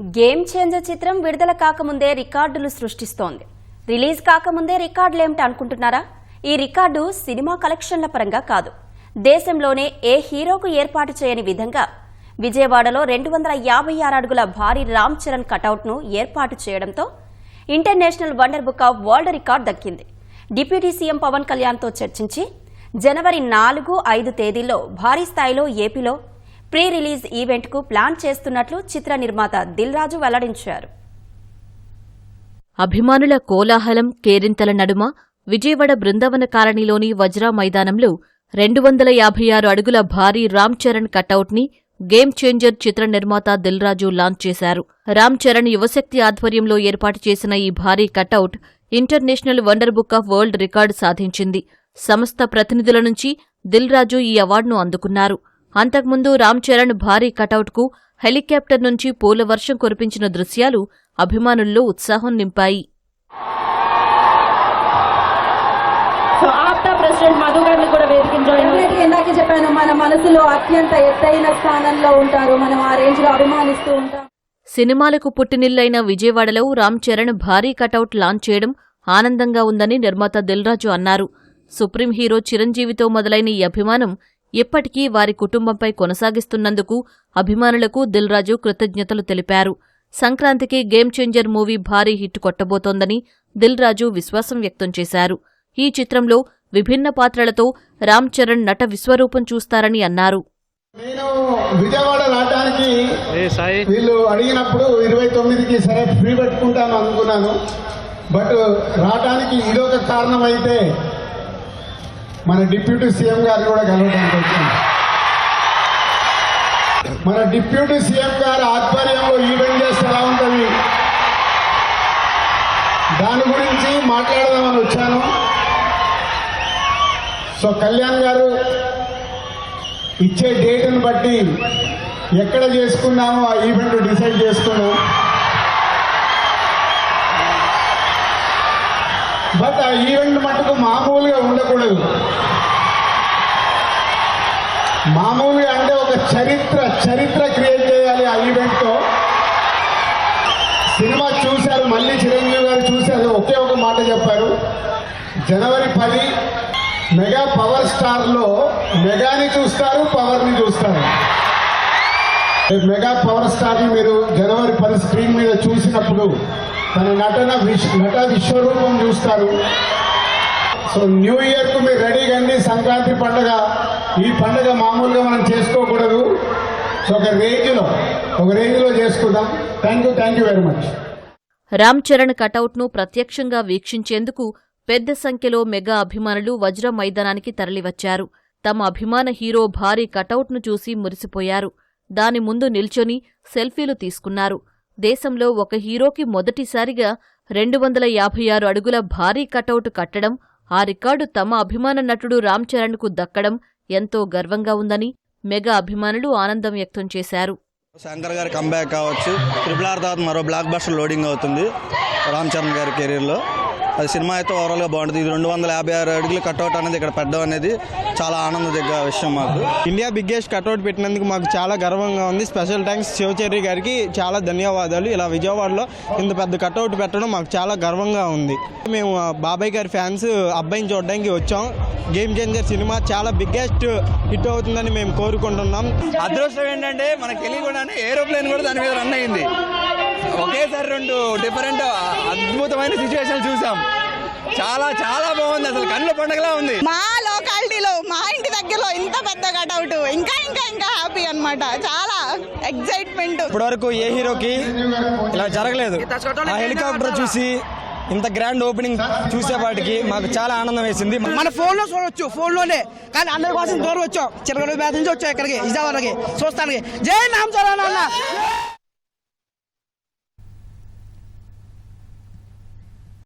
Game changer చిత్రం విడుదల కాకముందే రికార్డులు సృష్టిస్తోంది. రిలీజ్ కాకముందే రికార్డులేమిటి అనుకుంటున్నారా? ఈ రికార్డు సినిమా కలెక్షన్ల పరంగా కాదు. దేశంలోనే ఏ హీరోకు ఏర్పాటు చేయని విధంగా విజయవాడలో రెండు వందల యాభై ఆరు అడుగుల భారీ రామ్ చరణ్ కటౌట్ను ఏర్పాటు చేయడంతో international wonder book of world record దక్కింది. డిప్యూటీ సీఎం పవన్ కళ్యాణ్తో చర్చించి జనవరి నాలుగు ఐదు తేదీల్లో భారీ స్థాయిలో ఏపీలో ప్రీ రిలీజ్ ఈవెంట్కు ప్లాన్ చేస్తున్నట్లు చిత్ర నిర్మాత దిల్ రాజు వెల్లడించారు. అభిమానుల కోలాహలం కేరింతల నడుమ విజయవాడ బృందావన కాలనీలోని వజ్రా మైదానంలో రెండు వందల యాభై ఆరు అడుగుల భారీ రామ్ చరణ్ కటౌట్ని గేమ్ చేంజర్ చిత్ర నిర్మాత దిల్రాజు లాంచ్ చేశారు. రామ్ చరణ్ యువశక్తి ఆధ్వర్యంలో ఏర్పాటు చేసిన ఈ భారీ cutout international wonder book of world record సాధించింది. సంస్థ ప్రతినిధుల నుంచి దిల్రాజు ఈ అవార్డును అందుకున్నారు. అంతకుముందు రామ్ చరణ్ భారీ కటౌట్కు హెలికాప్టర్ నుంచి పూల వర్షం కురిపించిన దృశ్యాలు అభిమానుల్లో ఉత్సాహం నింపాయి. సో ఆప్టా ప్రెసిడెంట్ మధు గారిని కూడా వేదికను జాయిన్ డెఫినెట్గా ఇందాకే చెప్పాను మన మనసులో అత్యంత ఎత్తైన స్థానంలో ఉంటారు. మనం ఆ రేంజ్లో అభిమానిస్తూ ఉంటాం. సినిమాలకు పుట్టినిల్లైన విజయవాడలో రామ్ చరణ్ భారీ కటౌట్ లాంచ్ చేయడం ఆనందంగా ఉందని నిర్మాత దిల్రాజు అన్నారు. సుప్రీం హీరో చిరంజీవితో మొదలైన ఈ అభిమానం ఇప్పటికీ వారి కుటుంబంపై కొనసాగిస్తున్నందుకు అభిమానులకు దిల్రాజు కృతజ్ఞతలు తెలిపారు. సంక్రాంతికి గేమ్ చేంజర్ మూవీ భారీ హిట్ కొట్టబోతోందని దిల్రాజు విశ్వాసం వ్యక్తం చేశారు. ఈ చిత్రంలో విభిన్న పాత్రలతో రామ్ చరణ్ నట విశ్వరూపం చూస్తారని అన్నారు. నేను విజయవాడ రావడానికి ఏ సాయి? వీళ్ళు అడిగినప్పుడు ఇరవై తొమ్మిదికి సరే ఫ్రీ పెట్టుకుంటాను అనుకున్నాను. బట్ రావడానికి ఇదొక కారణం అయితే మన డిప్యూటీ సీఎం గారు కూడా కలవడానికి వచ్చాను మన డిప్యూటీ సీఎం గారు ఆధ్వర్యంలో ఈవెంట్ చేస్తే ఎలా ఉంటుంది దాని గురించి మాట్లాడదామని వచ్చాను. సో కళ్యాణ్ గారు ఇచ్చే డేట్ని బట్టి ఎక్కడ చేసుకున్నామో ఆ ఈవెంట్ డిసైడ్ చేసుకున్నాం ఈవెంట్ మటుకు మామూలుగా ఉండకూడదు. మామూలుగా అంటే ఒక చరిత్ర చరిత్ర క్రియేట్ చేయాలి ఆ ఈవెంట్తో. సినిమా చూశారు మళ్ళీ చిరంజీవి గారు చూశారు ఒకే ఒక మాట చెప్పారు. జనవరి పది మెగా పవర్ స్టార్లో మెగాని చూస్తారు పవర్ని చూస్తారు మెగా పవర్ స్టార్ని మీరు జనవరి పది స్క్రీన్ మీద చూసినప్పుడు తన నటన నట విశ్వరూపం చూస్తారు. సో న్యూ ఇయర్కు మీరు రెడీ కండి. సంక్రాంతి పండుగ ఈ పండుగ మామూలుగా మనం చేసుకోకూడదు. సో ఒక రేంజ్లో ఒక రేంజ్లో చేసుకుందాం. Thank you thank you very much Ram Charan కటౌట్ను ప్రత్యక్షంగా వీక్షించేందుకు పెద్ద సంఖ్యలో మెగా అభిమానులు వజ్ర మైదానానికి తరలివచ్చారు. తమ అభిమాన హీరో భారీ కటౌట్ను చూసి మురిసిపోయారు. దాని ముందు నిల్చొని సెల్ఫీలు తీసుకున్నారు. దేశంలో ఒక హీరోకి మొదటిసారిగా రెండు వందల యాభై ఆరు అడుగుల భారీ కటౌట్ కట్టడం ఆ రికార్డు తమ అభిమాన నటుడు రామ్ చరణ్కు దక్కడం ఎంతో గర్వంగా ఉందని మెగా అభిమానులు ఆనందం వ్యక్తం చేశారు. శంకర్ గారి కంబ్యాక్ కావచ్చు ట్రిపుల్ ఆర్ తర్వాత మరో బ్లాక్ బస్టర్ లోడింగ్ అవుతుంది రామ్ చరణ్ గారి కెరీర్లో అది సినిమా అయితే ఓవరాల్గా బాగుంటుంది. ఇది రెండు వందల యాభై ఆరు అడుగులు కట్అవుట్ అనేది ఇక్కడ పెట్టడం అనేది చాలా ఆనందదగ్గ విషయం మాకు. ఇండియా బిగ్గెస్ట్ కట్అవుట్ పెట్టినందుకు మాకు చాలా గర్వంగా ఉంది. స్పెషల్ థ్యాంక్స్ శివచర్రి గారికి చాలా ధన్యవాదాలు. ఇలా విజయవాడలో ఇంత పెద్ద కట్అవుట్ పెట్టడం మాకు చాలా గర్వంగా ఉంది. మేము బాబాయ్ గారి ఫ్యాన్స్ అబ్బాయిని చూడడానికి వచ్చాం. గేమ్ చేంజర్ సినిమా చాలా బిగ్గెస్ట్ హిట్ అవుతుందని మేము కోరుకుంటున్నాం. అదృష్టం ఏంటంటే మనకు తెలియకుండానే ఏరోప్లేన్ కూడా దాని మీద రన్ అయింది. ఒకేసారి రెండు డిఫరెంట్ అద్భుతమైన సిచ్యువేషన్ చూసాం. చాలా చాలా బాగుంది అసలు. కళ్ళు పండగలా ఉంది. మా లోకాలిటీలో మా ఇంటి దగ్గరలో ఇంత పెద్ద కట్అవుట్ ఇంకా ఇంకా ఇంకా హ్యాపీ అన్నమాట. చాలా ఎగ్జైట్మెంట్ ఇప్పటివరకు ఏ హీరోకి ఇలా జరగలేదు. ఆ హెలికాప్టర్ చూసి ఇంత గ్రాండ్ ఓపెనింగ్ చూసేపాటికి మాకు చాలా ఆనందం వేసింది. మన ఫోన్లో చూడవచ్చు ఫోన్లోనే. కానీ అందరి కోసం దూరం వచ్చాం. చిరగలు బ్యాచ్ నుంచి వచ్చాం ఇక్కడికి విజయవాడకి చూస్తానికి. జై నామ్ చరణ్ అన్న!